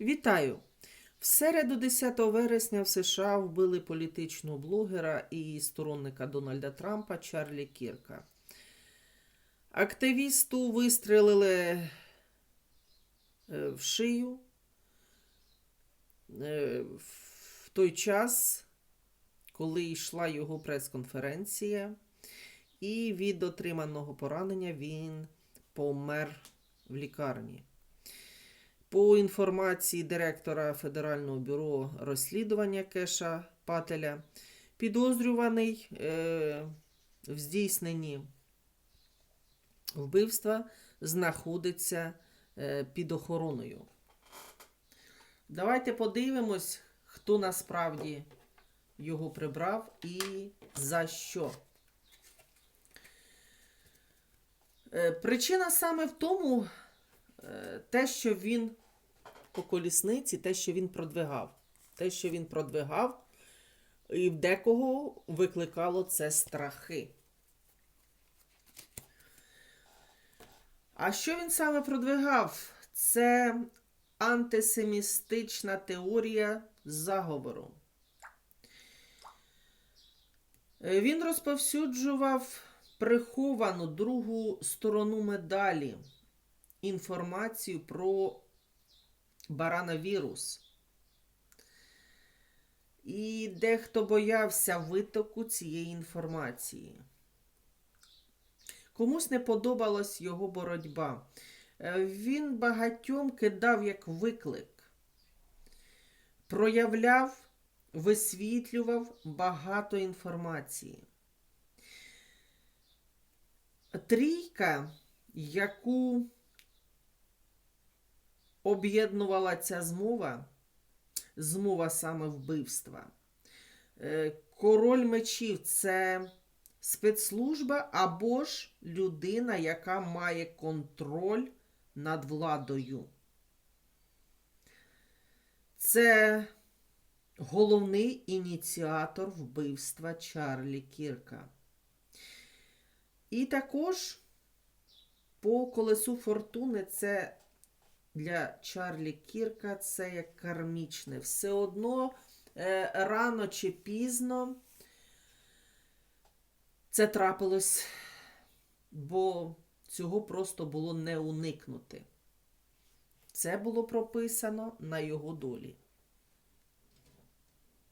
Вітаю! В середу 10 вересня в США вбили політичного блогера і сторонника Дональда Трампа Чарлі Кірка. Активісту вистрелили е, в шию е, в той час, коли йшла його прес-конференція, і від отриманого поранення він помер в лікарні. По інформації директора Федерального бюро розслідування Кеша Пателя, підозрюваний е, в здійсненні вбивства знаходиться е, під охороною. Давайте подивимось, хто насправді його прибрав і за що. Е, Причина саме в тому, те, що він по колісниці, те, що він продвигав. Те, що він продвигав, і в декого викликало це страхи. А що він саме продвигав? Це антисемістична теорія заговору. Е, Він розповсюджував приховану другу сторону медалі інформацію про барановірус. І дехто боявся витоку цієї інформації. Комусь не подобалась його боротьба. Е, Він багатьом кидав як виклик, проявляв, висвітлював багато інформації. Трійка, яку об'єднувала ця змова, змова саме вбивства. Е, Король мечів це спецслужба або ж людина, яка має контроль над владою. Це головний ініціатор вбивства Чарлі Кірка. І також по колесу фортуни це для Чарлі Кірка це як кармічне. Все одно е, рано чи пізно це трапилось, бо цього просто було не уникнути. Це було прописано на його долі.